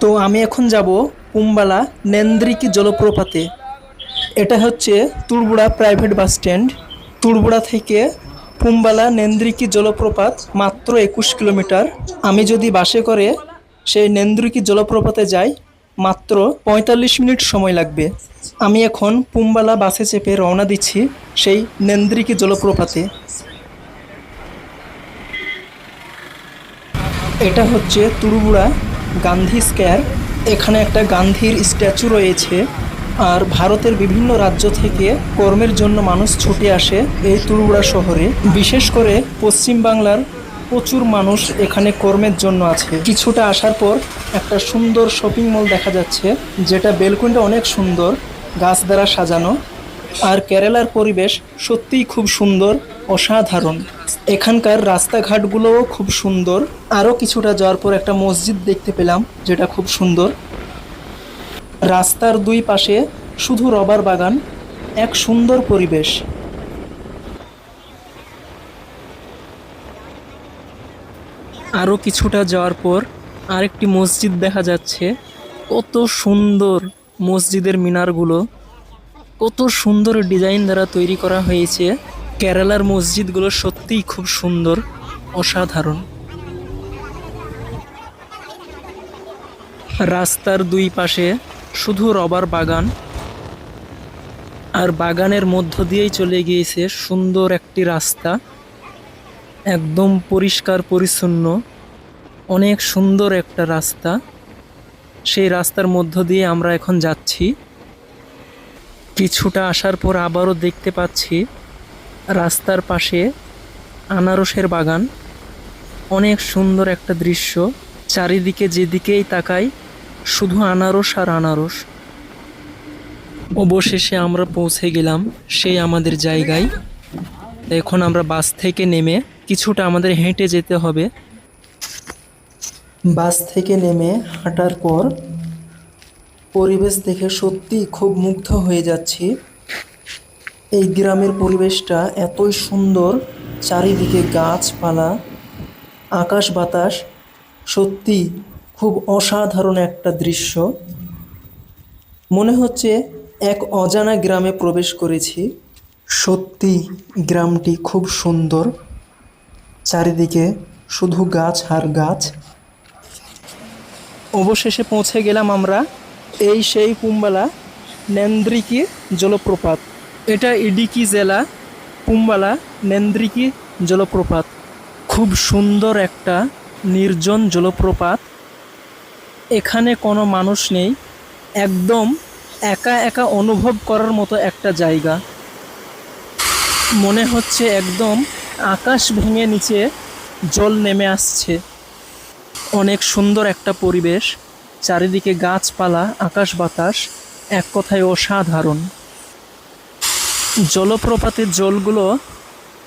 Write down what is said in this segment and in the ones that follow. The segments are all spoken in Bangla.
তো আমি এখন যাব কুম্বালা নেন্দ্রিকি জলপ্রপাতে। এটা হচ্ছে তুড়বুড়া প্রাইভেট বাস স্ট্যান্ড। তুড়বুড়া থেকে পুম্বালা নেন্দ্রিকি জলপ্রপাত মাত্র একুশ কিলোমিটার। আমি যদি বাসে করে সেই নেন্দ্রিকি জলপ্রপাতে যাই, মাত্র পঁয়তাল্লিশ মিনিট সময় লাগবে। আমি এখন পুম্বালা বাসে চেপে রওনা দিচ্ছি সেই নেন্দ্রিকি জলপ্রপাতে। এটা হচ্ছে তুড়ুবুড়া গান্ধী স্কয়ার, এখানে একটা গান্ধীর স্ট্যাচু রয়েছে আর ভারতের বিভিন্ন রাজ্য থেকে কর্মের জন্য মানুষ ছুটে আসে এই তুড়ুবুড়া শহরে। বিশেষ করে পশ্চিম বাংলার প্রচুর মানুষ এখানে কর্মের জন্য আছে। কিছুটা আসার পর একটা সুন্দর শপিং মল দেখা যাচ্ছে, যেটা বেলকুনটা অনেক সুন্দর, গাছ দ্বারা সাজানো। আর কেরালার পরিবেশ সত্যিই খুব সুন্দর, অসাধারণ। এখানকার রাস্তাঘাটগুলোও খুব সুন্দর। আরও কিছুটা যাওয়ার পর একটা মসজিদ দেখতে পেলাম, যেটা খুব সুন্দর। রাস্তার দুই পাশে শুধু রবার বাগান, এক সুন্দর পরিবেশ। আরও কিছুটা যাওয়ার পর আরেকটি মসজিদ দেখা যাচ্ছে। কত সুন্দর মসজিদের মিনারগুলো, কত সুন্দর ডিজাইন দ্বারা তৈরি করা হয়েছে। কেরালার মসজিদগুলো সত্যিই খুব সুন্দর, অসাধারণ। রাস্তার দুই পাশে শুধু রবার বাগান, আর বাগানের মধ্য দিয়েই চলে গিয়েছে সুন্দর একটি রাস্তা। একদম পরিষ্কার, পরিচ্ছন্ন, অনেক সুন্দর একটা রাস্তা। সেই রাস্তার মধ্য দিয়ে আমরা এখন যাচ্ছি। কিছুটা আসার পর আবারও দেখতে পাচ্ছি রাস্তার পাশে আনারসের বাগান। অনেক সুন্দর একটা দৃশ্য। চারিদিকে যেদিকেই তাকাই, শুধু আনারস আর আনারস। অবশেষে আমরা পৌঁছে গেলাম সেই আমাদের জায়গায়। এখন আমরা বাস থেকে নেমে কিছুটা আমাদের হেঁটে যেতে হবে। বাস থেকে নেমে হাঁটার পর পরিবেশ দেখে সত্যি খুব মুগ্ধ হয়ে যাচ্ছি। এই গ্রামের পরিবেশটা এতই সুন্দর, চারিদিকে গাছপালা, আকাশ বাতাস, সত্যি খুব অসাধারণ একটা দৃশ্য। মনে হচ্ছে এক অজানা গ্রামে প্রবেশ করেছি। সত্যি গ্রামটি খুব সুন্দর। চারিদিকে শুধু গাছ আর গাছ। অবশেষে পৌঁছে গেলাম আমরা এই সেই কুম্বালা নেন্দ্রিকি জলপ্রপাত। এটা ইডিকি জেলা কুম্বালা নেন্দ্রিকি জলপ্রপাত। খুব সুন্দর একটা নির্জন জলপ্রপাত। এখানে কোনো মানুষ নেই। একদম একা একা অনুভব করার মতো একটা জায়গা। মনে হচ্ছে একদম আকাশ ভেঙে নিচে জল নেমে আসছে। অনেক সুন্দর একটা পরিবেশ। চারিদিকে গাছপালা, আকাশ বাতাস, এক কথায় অসাধারণ। জলপ্রপাতের জলগুলো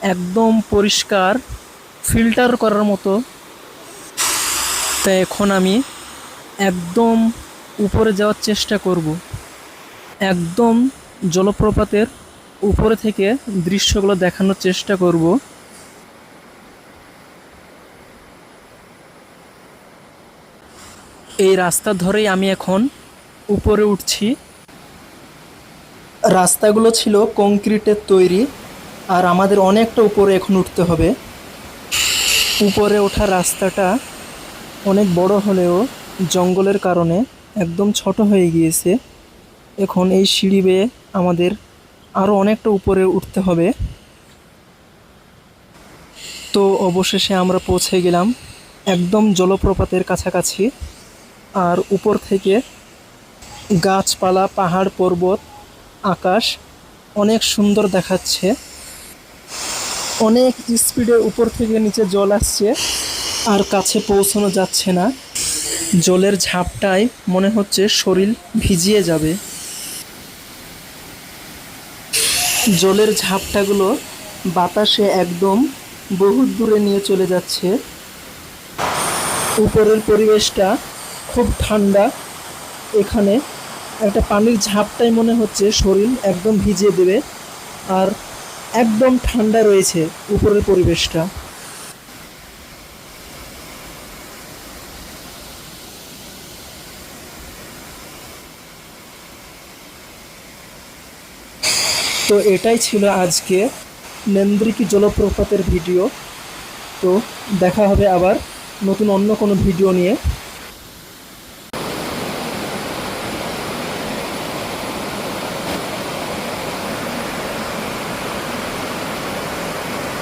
একদম পরিষ্কার ফিল্টার করার মতো। তাই এখন আমি একদম উপরে যাওয়ার চেষ্টা করব। একদম জলপ্রপাতের উপরে থেকে দৃশ্যগুলো দেখানোর চেষ্টা করব। এই রাস্তা ধরেই আমি এখন উপরে উঠছি। রাস্তাগুলো ছিল কংক্রিটের তৈরি আর আমাদের অনেকটা উপরে এখন উঠতে হবে। উপরে ওঠা রাস্তাটা অনেক বড় হলেও জঙ্গলের কারণে একদম ছোট হয়ে গিয়েছে। এখন এই সিঁড়ি বেয়ে আমাদের আরও অনেকটা উপরে উঠতে হবে। তো অবশেষে আমরা পৌঁছে গেলাম একদম জলপ্রপাতের কাছাকাছি। আর উপর থেকে গাছপালা, পাহাড় পর্বত আকাশ অনেক সুন্দর দেখাচ্ছে। অনেক স্পিডে উপর থেকে নিচে জল আসছে আর কাছে পৌঁছানো যাচ্ছে না। জলের ঝাপটায় মনে হচ্ছে শরীর ভিজিয়ে যাবে। জলের ঝাপটাগুলো বাতাসে একদম বহু দূরে নিয়ে চলে যাচ্ছে। উপরের পরিবেশটা খুব ঠান্ডা। এখানে একটা পানির ঝাপটাই মনে হচ্ছে শরীর একদম ভিজিয়ে দেবে আর একদম ঠান্ডা রয়েছে উপরের পরিবেশটা। তো এটাই ছিল আজকে নেন্দ্রিকি জলপ্রপাতের ভিডিও। তো দেখা হবে আবার নতুন অন্য কোনো ভিডিও নিয়ে।